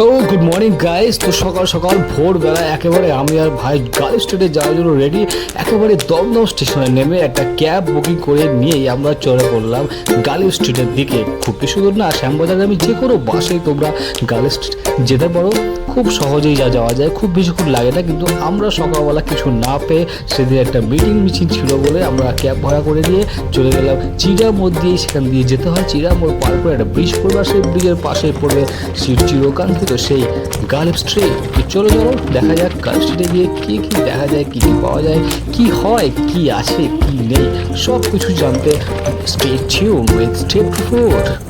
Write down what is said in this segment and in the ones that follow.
তো good morning guys তো সকাল সকাল, ভোরবেলা একেবারে আমি আর ভাই গাড়ি স্টেটে যাওয়ার জন্য রেডি একেবারে দমদম স্টেশনে নেমে একটা ক্যাব বুকিং করে নিয়েই আমরা চলে পড়লাম গালি স্ট্রিটের দিকে। খুব বেশি দূর না, শ্যামবাজারে আমি যে কোনো বাসেই তোমরা গালি স্ট্রিট যেতে পারো। খুব সহজেই যা যাওয়া যায়, খুব বেশিক্ষণ লাগে না, কিন্তু আমরা সকালবেলা কিছু না পেয়ে সেদিন একটা মিটিং মিছিল ছিল বলে আমরা ক্যাব ভাড়া করে নিয়ে চলে গেলাম চিড়া মোড় দিয়ে। সেখান দিয়ে যেতে হয় চিড়া মোড় পার করে একটা ব্রিজ পড়বে সেই ব্রিজের পাশে পড়বে সেই চিরকাঙ্ক্ষিত সেই গার্লফ স্ট্রিট তো চলো চলো, দেখা যাক গার্লফ স্ট্রিটে গিয়ে কী কী দেখা যায়, কী কী পাওয়া যায়, কি হয়, কি আছে, কি নেই সব কিছু জানতে stay tune with step food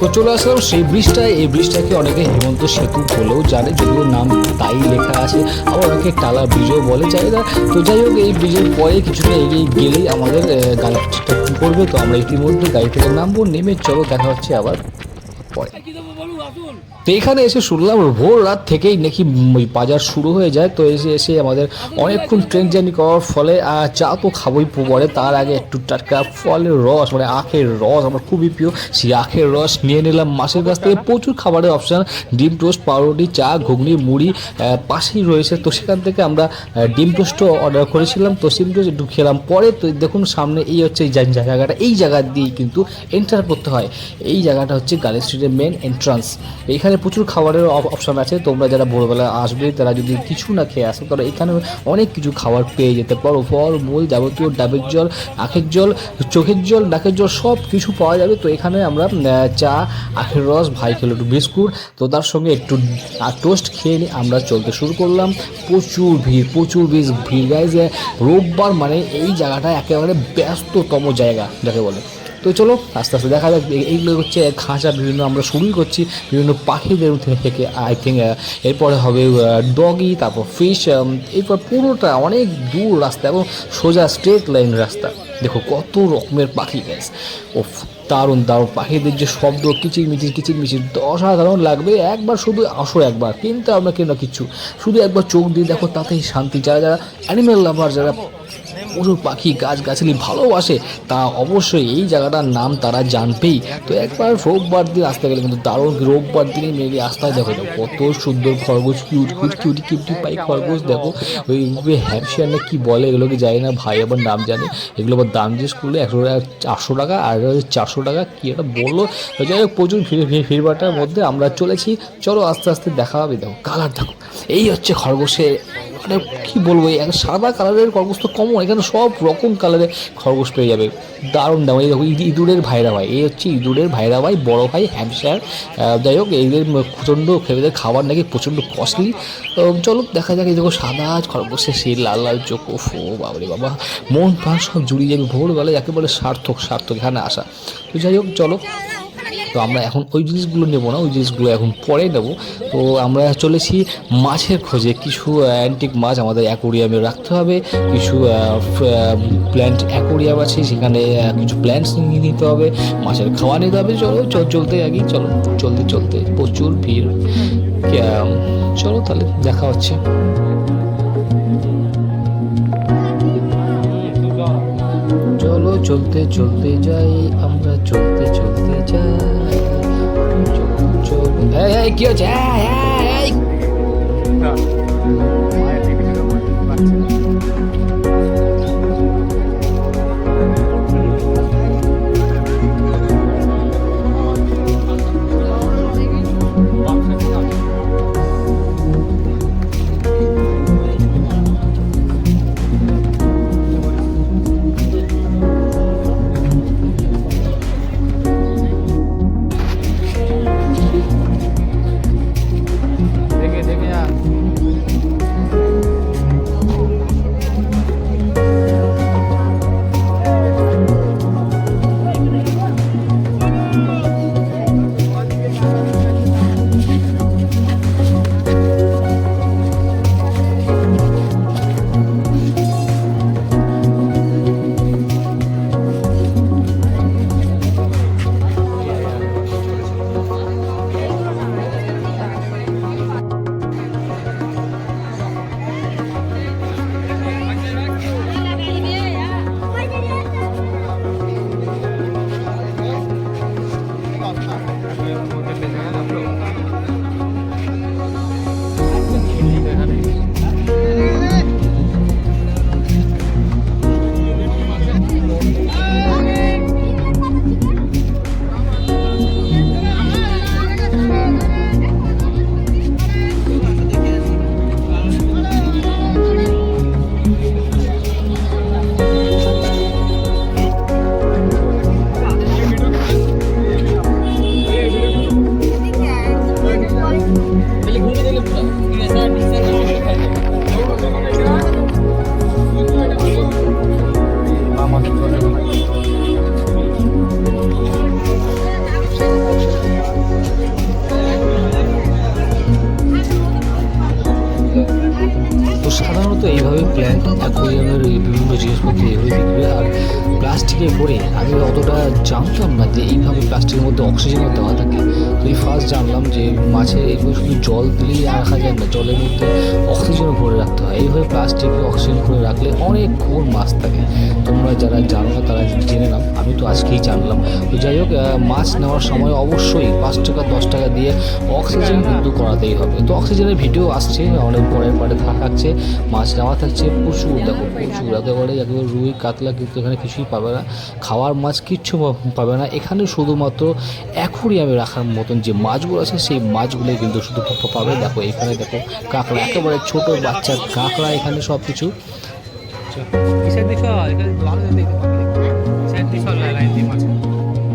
তো চলে আসলাম সেই ব্রিজটায়। এই ব্রিজটাকে অনেকে হেমন্ত সেতু বলেও জানে, যদিও নাম তাই লেখা আছে। আবার অনেকে টালা ব্রিজও বলে, যাই না তো যাই হোক, এই ব্রিজের পরে কিছুটা এগিয়ে গেলেই আমাদের গাড়িটা করবে। তো আমরা ইতিমধ্যে গাড়ি থেকে নামবো, নেমে চলো, দেখা হচ্ছে আবার পরে। তো এখানে এসে শুনলাম ভোর রাত থেকেই নাকি বাজার শুরু হয়ে যায়। তো এসে এসে আমাদের অনেকক্ষণ ট্রেন জার্নি করার ফলে চা তো খাবই পরে তার আগে একটু টাটকা ফলের রস মানে আখের রস আমার খুবই প্রিয়। সেই আখের রস নিয়ে নিলাম মাসের কাছ থেকে প্রচুর খাবারের অপশান ডিম টোস্ট পাউরুটি চা ঘুগনি মুড়ি পাশেই রয়েছে। তো সেখান থেকে আমরা ডিম টোস্টও অর্ডার করেছিলাম। তো ডিম টোস্ট একটু খেলাম। পরে তো দেখুন সামনে এই হচ্ছে এই জায়গাটা এই জায়গা দিয়েই কিন্তু এন্টার করতে হয়। এই জায়গাটা হচ্ছে গার্ল স্ট্রিটের মেন এন্ট্রান্স এইখানে প্রচুর খাবারের অপশান আছে। তোমরা যারা ভোরবেলা আসবে, তারা যদি কিছু না খেয়ে আসো তারা এখানে অনেক কিছু খাবার পেয়ে যেতে পারো। ফল, মূল যাবতীয় ডাবের জল, আখের জল, চোখের জল ডাকের জল, সব কিছু পাওয়া যাবে। তো এখানে আমরা চা, আখের রস, ভাই খেলো একটু বিস্কুট। তো তার সঙ্গে একটু টোস্ট খেয়ে নিয়ে আমরা চলতে শুরু করলাম। প্রচুর ভিড় প্রচুর ভিড়। ভিড় গাইজ রোববার মানে এই জায়গাটা একেবারে ব্যস্ততম জায়গা, যাকে বলে। তো চলো, আস্তে আস্তে দেখা যাক এইগুলো হচ্ছে খাঁচা, বিভিন্ন আমরা শুরুই করছি, বিভিন্ন পাখিদের থেকে আই থিঙ্ক এরপরে হবে ডগি তারপর ফিশ এরপর পুরোটা অনেক দূর রাস্তা এবং সোজা স্ট্রেট লাইন রাস্তা। দেখো কত রকমের পাখি গ্যাস ও দারুণ দারুণ। পাখিদের যে শব্দ কিচির মিচির কিচির মিচির অসাধারণ লাগবে। একবার শুধু আসো একবার, কিন্তু আমরা কেন কিচ্ছু শুধু একবার চোখ দিয়ে দেখো, তাতেই শান্তি। যারা যারা অ্যানিমেল লাভার যারা পশু পাখি গাছ গাছালি ভালোবাসে, তা অবশ্যই এই জায়গাটার নাম তারা জানবেই। তো একবার রোববার দিন আসতে গেলে কিন্তু দারুণ রোববার দিনে মেরে আসতে দেখো কত সুন্দর খরগোশ, cute cute, cutie cutie pie খরগোশ, দেখো। ওই হ্যাপশিয়ার না কি বলে এগুলোকে জানি না, ভাই আবার নাম জানে। এগুলো আবার দাম জিজ্ঞেস করলে একশো টাকা, চারশো টাকা, আর চারশো টাকা কী একটা বলল। যাই হোক, প্রচুর ভিড়ভাটার মধ্যে আমরা চলেছি। চলো আস্তে আস্তে দেখা হবে, দেখো কালার দেখো। এই হচ্ছে খরগোশের মানে কি বলব, এই সাদা কালারের খরগোশ তো কমন, এখানে সব রকম কালারের খরগোশ পেয়ে যাবে। দারুণ দাম, এই দেখো ইঁদুরের ভাইরা ভাই, এই হচ্ছে ইঁদুরের ভাইরা ভাই, বড় ভাই হ্যামশার যাই হোক, এদের প্রচণ্ড এদের খাবার নাকি প্রচণ্ড কস্টলি চলো, দেখা যাক, এই দেখো, সাদা খরগোশের সেই লাল লাল চোখ। ও বাবারে বাবা, মন প্রাণ সব জুড়িয়ে যাবে ভোরবেলায়, একেবারে সার্থক সার্থক, এখানে আসা। তো যাই হোক, চলো। তো আমরা এখন ওই জিনিসগুলো নেব না, ওই জিনিসগুলো এখন পরে নেব। তো আমরা চলেছি মাছের খোঁজে। কিছু অ্যান্টিক মাছ আমাদের অ্যাকোরিয়ামে রাখতে হবে। কিছু প্ল্যান্ট অ্যাকোরিয়াম আছে, সেখানে কিছু প্ল্যান্টস নিয়ে নিতে হবে। মাছের খাওয়া নিতে হবে। চলো চলতে আগে চলো, চলতে চলতে। প্রচুর ভিড়। চলো তাহলে দেখা হচ্ছে। চলো, চলতে চলতে যাই। আমরা চলতে চলতে যাই। এই এই কি হচ্ছে শুধু জল দিলেই রাখা যায় না, জলের মধ্যে অক্সিজেন ভরে রাখতে হয়। এইভাবে প্লাস্টিকে অক্সিজেন করে রাখলে অনেকক্ষণ মাছ থাকে। তোমরা যারা জানো না, তারা জেনে নাও। আমি তো আজকেই জানলাম। তো যাই হোক মাছ নেওয়ার সময় অবশ্যই পাঁচ টাকা, দশ টাকা দিয়ে অক্সিজেন কিন্তু করাতেই হবে। তো অক্সিজেনের ভিডিও আসছে, অনেক পরের পরে থাকাচ্ছে মাছ নেওয়া থাকছে, প্রচুর দেখো, প্রচুর। একেবারে একেবারে রুই, কাতলা কিন্তু এখানে কিছুই পাবে না। খাওয়ার মাছ কিচ্ছু পাবে না। এখানে শুধুমাত্র অ্যাকুরিয়ামে রাখার মতন যে মাছগুলো আছে, সেই মাছগুলোই কিন্তু শুধু পাবে। দেখো এখানে দেখো, কাঁকড়া। একেবারে ছোট বাচ্চার কাঁকড়া এখানে সব কিছু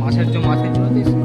মাছের জন্য মাছের ভালো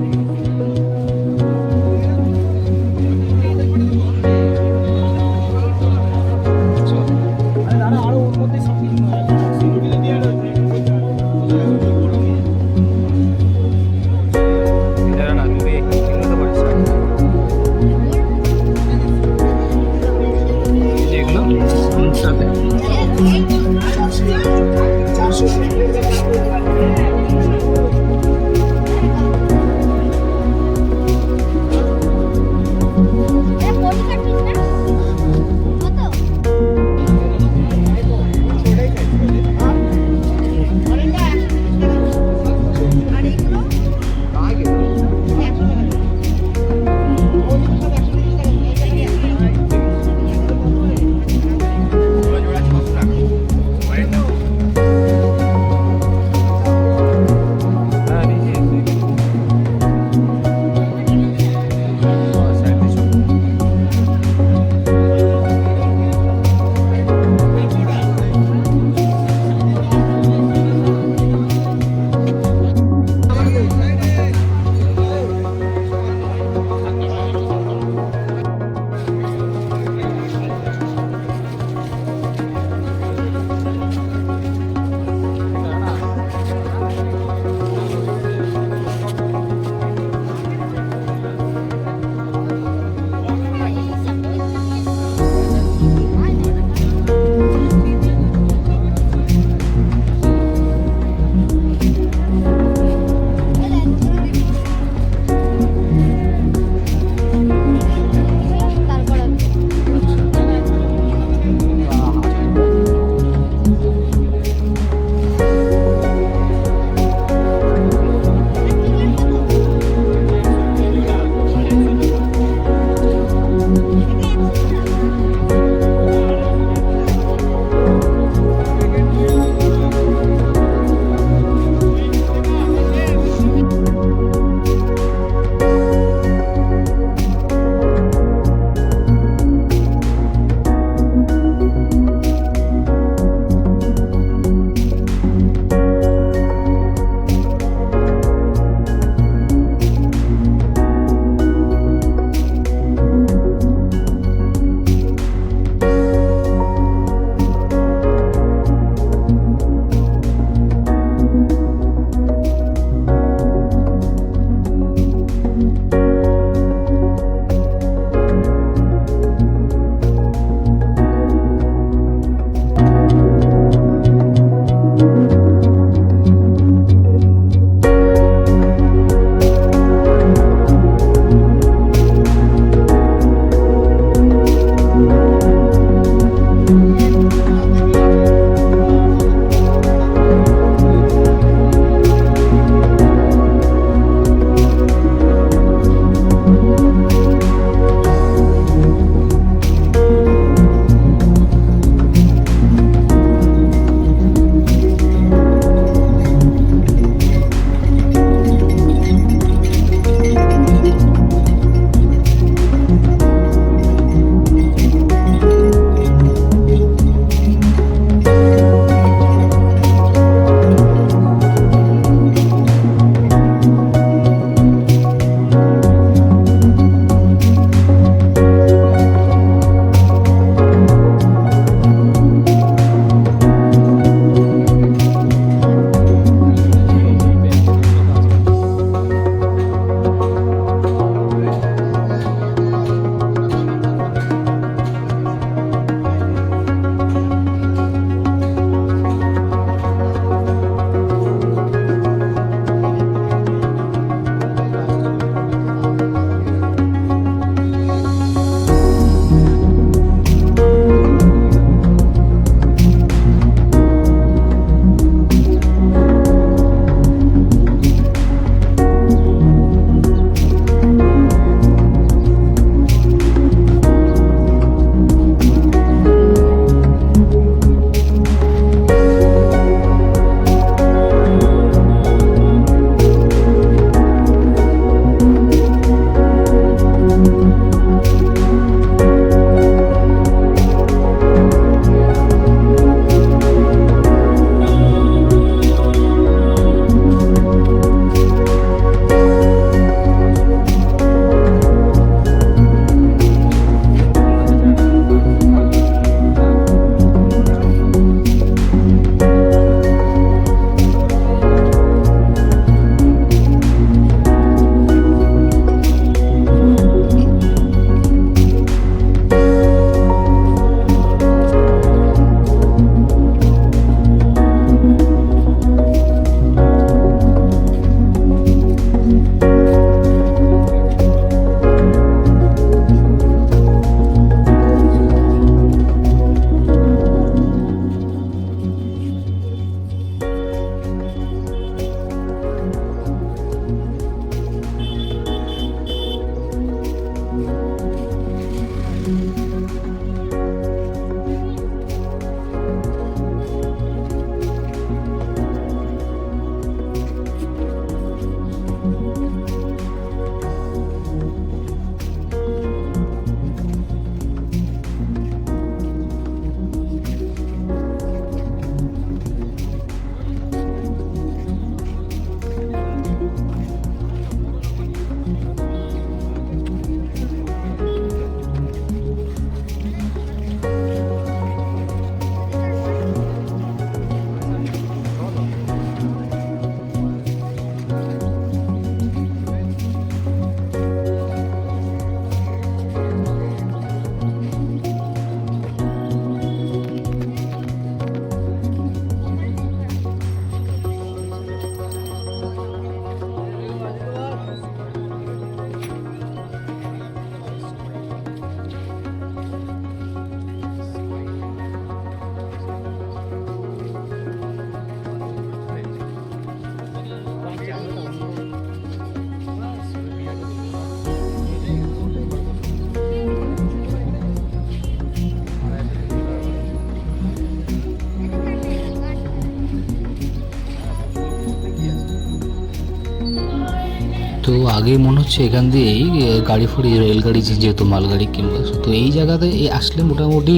তো আগে মনে হচ্ছে এখান দিয়েই গাড়ি ফাড়ি রেলগাড়ি যেহেতু মালগাড়ি কিংবা তো এই জায়গাতে আসলে মোটামুটি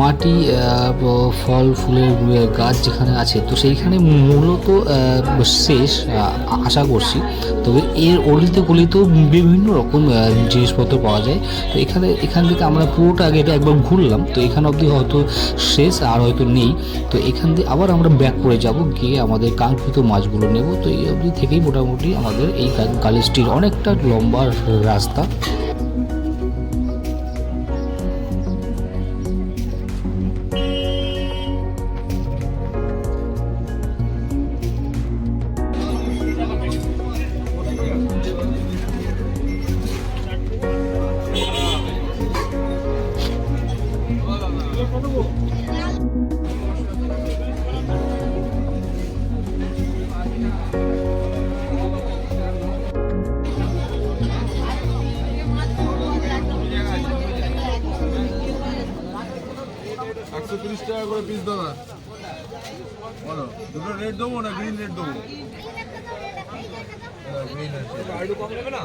মাটি ফল, ফুলের গাছ যেখানে আছে, তো সেইখানে মূলত শেষ আশা করছি। তবে এর অলিতে গলিতেও বিভিন্ন রকম জিনিসপত্র পাওয়া যায়। তো এখানে, এখান থেকে আমরা পুরোটা আগে এটা একবার ঘুরলাম, তো এখানে অবধি হয়তো শেষ আর হয়তো নেই। তো এখান দিয়ে আবার আমরা ব্যাক করে যাব, গিয়ে আমাদের কাঙ্ক্ষিত মাছগুলো নেব। তো এই অবধি থেকেই মোটামুটি আমাদের এই কালিস্টির অনেকটা লম্বা রাস্তা। তিরিশ টাকা করে পিস দাদা। বলো দুটো রেড দেবো না গ্রিন রেড দেবো? না